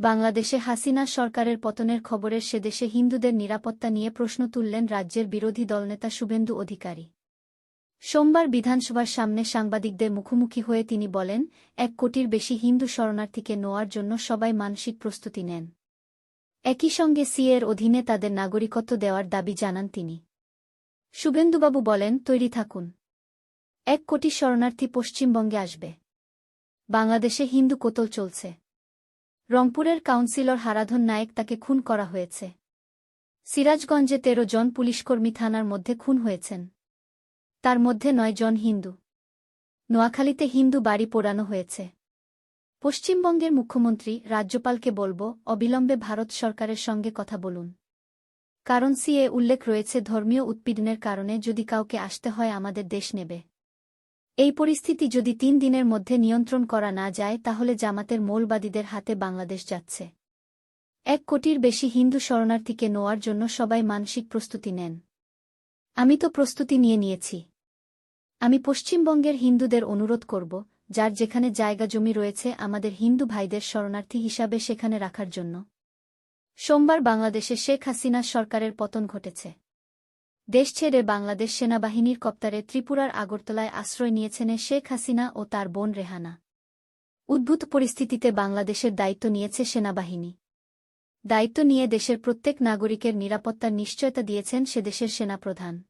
বাংলাদেশে হাসিনা সরকারের পতনের খবরের সেদেশে হিন্দুদের নিরাপত্তা নিয়ে প্রশ্ন তুললেন রাজ্যের বিরোধী দলনেতা শুভেন্দু অধিকারী। সোমবার বিধানসভার সামনে সাংবাদিকদের মুখোমুখি হয়ে তিনি বলেন, এক কোটির বেশি হিন্দু শরণার্থীকে নোয়ার জন্য সবাই মানসিক প্রস্তুতি নেন। একই সঙ্গে সিএর অধীনে তাদের নাগরিকত্ব দেওয়ার দাবি জানান তিনি। শুভেন্দুবাবু বলেন, তৈরি থাকুন। এক কোটি শরণার্থী পশ্চিমবঙ্গে আসবে। বাংলাদেশে হিন্দু কোতল চলছে। রংপুরের কাউন্সিলর হারাধন নায়েক তাকে খুন করা হয়েছে। সিরাজগঞ্জে তেরো জন পুলিশকর্মী থানার মধ্যে খুন হয়েছেন। তার মধ্যে নয় জন হিন্দু। নোয়াখালীতে হিন্দু বাড়ি পোড়ানো হয়েছে। পশ্চিমবঙ্গের মুখ্যমন্ত্রী রাজ্যপালকে বলব, অবিলম্বে ভারত সরকারের সঙ্গে কথা বলুন। কারণ সিএ উল্লেখ রয়েছে ধর্মীয় উৎপীড়নের কারণে যদি কাউকে আসতে হয় আমাদের দেশ নেবে। এই পরিস্থিতি যদি তিন দিনের মধ্যে নিয়ন্ত্রণ করা না যায়, তাহলে জামাতের মৌলবাদীদের হাতে বাংলাদেশ যাচ্ছে। এক কোটির বেশি হিন্দু শরণার্থীকে নোয়ার জন্য সবাই মানসিক প্রস্তুতি নেন। আমি তো প্রস্তুতি নিয়ে নিয়েছি। আমি পশ্চিমবঙ্গের হিন্দুদের অনুরোধ করব, যার যেখানে জায়গা জমি রয়েছে, আমাদের হিন্দু ভাইদের শরণার্থী হিসাবে সেখানে রাখার জন্য। সোমবার বাংলাদেশে শেখ হাসিনার সরকারের পতন ঘটেছে। দেশ ছেড়ে বাংলাদেশ সেনাবাহিনীর কপ্তারে ত্রিপুরার আগরতলায় আশ্রয় নিয়েছেন শেখ হাসিনা ও তার বোন রেহানা। উদ্ভূত পরিস্থিতিতে বাংলাদেশের দায়িত্ব নিয়েছে সেনাবাহিনী। দায়িত্ব নিয়ে দেশের প্রত্যেক নাগরিকের নিরাপত্তার নিশ্চয়তা দিয়েছেন সেদেশের সেনাপ্রধান।